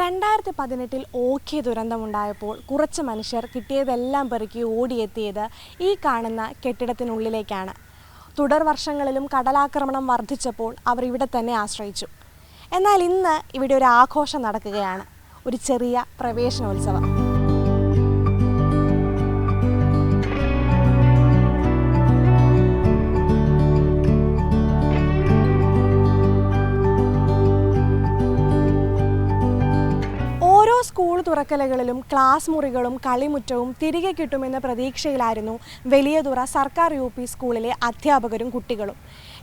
രണ്ടായിരത്തി പതിനെട്ടിൽ ഓഖി ദുരന്തമുണ്ടായപ്പോൾ കുറച്ച് മനുഷ്യർ കിട്ടിയതെല്ലാം പെറുക്കി ഓടിയെത്തിയത് ഈ കാണുന്ന കെട്ടിടത്തിനുള്ളിലേക്കാണ്. തുടർ വർഷങ്ങളിലും കടലാക്രമണം വർദ്ധിച്ചപ്പോൾ അവർ ഇവിടെ തന്നെ ആശ്രയിച്ചു. എന്നാൽ ഇന്ന് ഇവിടെ ഒരു ആഘോഷം നടക്കുകയാണ്. ഒരു ചെറിയ പ്രവേശനോത്സവം. സ്കൂൾ തുറക്കലുകളിലും ക്ലാസ് മുറികളും കളിമുറ്റവും തിരികെ കിട്ടുമെന്ന പ്രതീക്ഷയിലായിരുന്നു വലിയതുറ സർക്കാർ യു പി സ്കൂളിലെ അധ്യാപകരും കുട്ടികളും.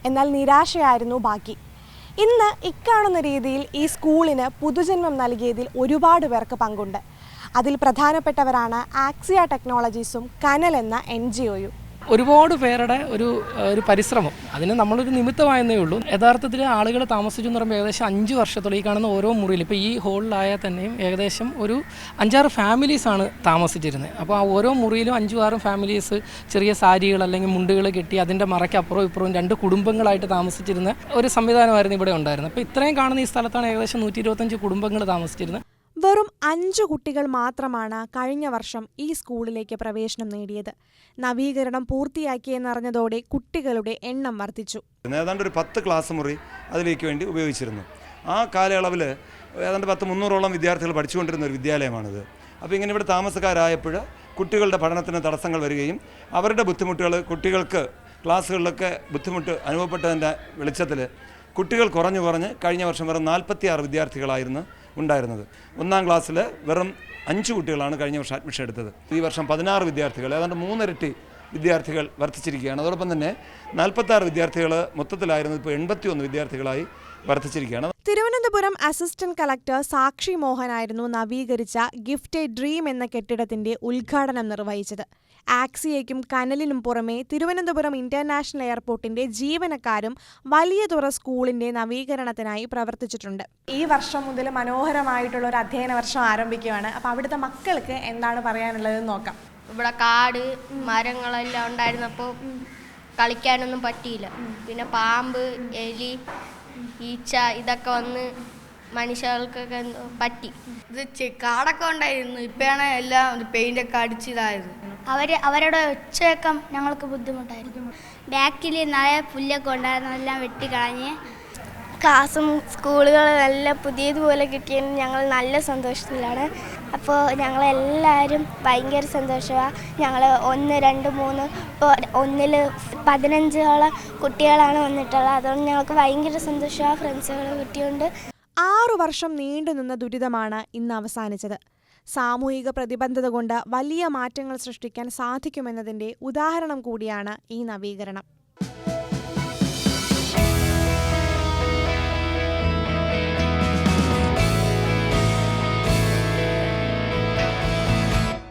എന്നാൽ നിരാശയായിരുന്നു ബാക്കി. ഇന്ന് ഇക്കാണുന്ന രീതിയിൽ ഈ സ്കൂളിന് പുതുജന്മം നൽകിയതിൽ ഒരുപാട് പേർക്ക് പങ്കുണ്ട്. അതിൽ പ്രധാനപ്പെട്ടവരാണ് ആക്സിയ ടെക്നോളജീസും കനൽ എന്ന എൻ ജി ഒയും. ഒരുപാട് പേരുടെ ഒരു ഒരു പരിശ്രമം. അതിന് നമ്മളൊരു നിമിത്തമായെന്നേ ഉള്ളൂ. യഥാർത്ഥത്തിൽ ആളുകൾ താമസിച്ചു എന്ന് പറയുമ്പോൾ ഏകദേശം അഞ്ച് വർഷത്തോളം ഈ കാണുന്ന ഓരോ മുറിയിൽ ഇപ്പോൾ ഈ ഹോളിലായാൽ തന്നെയും ഏകദേശം ഒരു അഞ്ചാറ് ഫാമിലീസാണ് താമസിച്ചിരുന്നത്. അപ്പോൾ ആ ഓരോ മുറിയിലും അഞ്ചും ആറും ഫാമിലീസ് ചെറിയ സാരികൾ അല്ലെങ്കിൽ മുണ്ടുകൾ കെട്ടി അതിന്റെ മറയ്ക്ക് അപ്പുറവും ഇപ്പുറവും രണ്ട് കുടുംബങ്ങളായിട്ട് താമസിച്ചിരുന്ന ഒരു സംവിധാനമായിരുന്നു ഇവിടെ ഉണ്ടായിരുന്നത്. അപ്പോൾ ഇത്രയും കാണുന്ന ഈ സ്ഥലത്താണ് ഏകദേശം നൂറ്റി ഇരുപത്തഞ്ച് കുടുംബങ്ങൾ താമസിച്ചിരുന്നത്. വെറും അഞ്ച് കുട്ടികൾ മാത്രമാണ് കഴിഞ്ഞ വർഷം ഈ സ്കൂളിലേക്ക് പ്രവേശനം നേടിയത്. നവീകരണം പൂർത്തിയാക്കിയെന്നറിഞ്ഞതോടെ കുട്ടികളുടെ എണ്ണം വർദ്ധിച്ചു. ഏതാണ്ട് ഒരു പത്ത് ക്ലാസ് മുറി അതിലേക്ക് വേണ്ടി ഉപയോഗിച്ചിരുന്നു. ആ കാലയളവിൽ ഏതാണ്ട് പത്ത് മുന്നൂറോളം വിദ്യാർത്ഥികൾ പഠിച്ചുകൊണ്ടിരുന്ന ഒരു വിദ്യാലയമാണിത്. അപ്പോൾ ഇങ്ങനെ ഇവിടെ താമസക്കാരായപ്പോൾ കുട്ടികളുടെ പഠനത്തിന് തടസ്സങ്ങൾ വരികയും അവരുടെ ബുദ്ധിമുട്ടുകൾ കുട്ടികൾക്ക് ക്ലാസ്സുകളിലൊക്കെ ബുദ്ധിമുട്ട് അനുഭവപ്പെട്ടതിന്റെ വെളിച്ചത്തിൽ കുട്ടികൾ കുറഞ്ഞു കുറഞ്ഞ് കഴിഞ്ഞ വർഷം വെറും നാൽപ്പത്തിയാറ് വിദ്യാർത്ഥികളായിരുന്നു ഉണ്ടായിരുന്നത്. ഒന്നാം ക്ലാസ്സിൽ വെറും അഞ്ച് കുട്ടികളാണ് കഴിഞ്ഞ വർഷം അഡ്മിഷൻ എടുത്തത്. ഈ വർഷം പതിനാറ് വിദ്യാർത്ഥികൾ ഏതാണ്ട് മൂന്നിരട്ടി വിദ്യാർത്ഥികൾ വർദ്ധിച്ചിരിക്കുകയാണ്. അതോടൊപ്പം തന്നെ നാൽപ്പത്താറ് വിദ്യാർത്ഥികൾ മൊത്തത്തിലായിരുന്നു ഇപ്പോൾ എൺപത്തിയൊന്ന് വിദ്യാർത്ഥികളായി വർദ്ധിച്ചിരിക്കുകയാണ്. തിരുവനന്തപുരം അസിസ്റ്റന്റ് കളക്ടർ സാക്ഷി മോഹനായിരുന്നു നവീകരിച്ച ഗിഫ്റ്റ് എ ഡ്രീം എന്ന കെട്ടിടത്തിന്റെ ഉദ്ഘാടനം നിർവഹിച്ചത്. ആക്സിയയ്ക്കും കനലിനും പുറമെ തിരുവനന്തപുരം ഇന്റർനാഷണൽ എയർപോർട്ടിന്റെ ജീവനക്കാരും വലിയ തുറ സ്കൂളിന്റെ നവീകരണത്തിനായി പ്രവർത്തിച്ചിട്ടുണ്ട്. ഈ വർഷം മുതൽ മനോഹരമായിട്ടുള്ള ഒരു അധ്യയന വർഷം ആരംഭിക്കുകയാണ്. അപ്പോൾ അവിടുത്തെ മക്കൾക്ക് എന്താണ് പറയാനുള്ളതെന്ന് നോക്കാം. ഇവിടെ കാട് മരങ്ങളെല്ലാം ഉണ്ടായിരുന്നപ്പോൾ കളിക്കാനൊന്നും പറ്റിയില്ല. പിന്നെ പാമ്പ് എലി ഈച്ച ഇതൊക്കെ വന്ന് മനുഷ്യർക്കൊക്കെ എന്തോ പറ്റി. ഇത് കാടൊക്കെ ഉണ്ടായിരുന്നു. ഇപ്പോഴാണ് എല്ലാം പെയിന്റ് ഒക്കെ അടിച്ചിതായത് അവർ അവരുടെ ഒച്ചയൊക്കെ ഞങ്ങൾക്ക് ബുദ്ധിമുട്ടായിരുന്നു. ബാക്കിൽ നിറയെ പുല്ലൊക്കെ ഉണ്ടായിരുന്നു. എല്ലാം വെട്ടിക്കളഞ്ഞ് ക്ലാസ്സും സ്കൂളുകളും എല്ലാം പുതിയതുപോലെ കിട്ടിയതിന് ഞങ്ങൾ നല്ല സന്തോഷത്തിലാണ്. അപ്പോൾ ഞങ്ങളെല്ലാവരും ഭയങ്കര സന്തോഷമാണ് ഞങ്ങൾ ഒന്ന് രണ്ട് മൂന്ന് ഒന്നിൽ പതിനഞ്ചോളം കുട്ടികളാണ് വന്നിട്ടുള്ളത്. അതുകൊണ്ട് ഞങ്ങൾക്ക് ഭയങ്കര സന്തോഷമാണ് ഫ്രണ്ട്സുകളെ കിട്ടിയുണ്ട് ആറു വർഷം നീണ്ടുനിന്ന ദുരിതമാണ് ഇന്ന് അവസാനിച്ചത്. സാമൂഹിക പ്രതിബദ്ധത കൊണ്ട് വലിയ മാറ്റങ്ങൾ സൃഷ്ടിക്കാൻ സാധിക്കുമെന്നതിന്റെ ഉദാഹരണം കൂടിയാണ് ഈ നവീകരണം.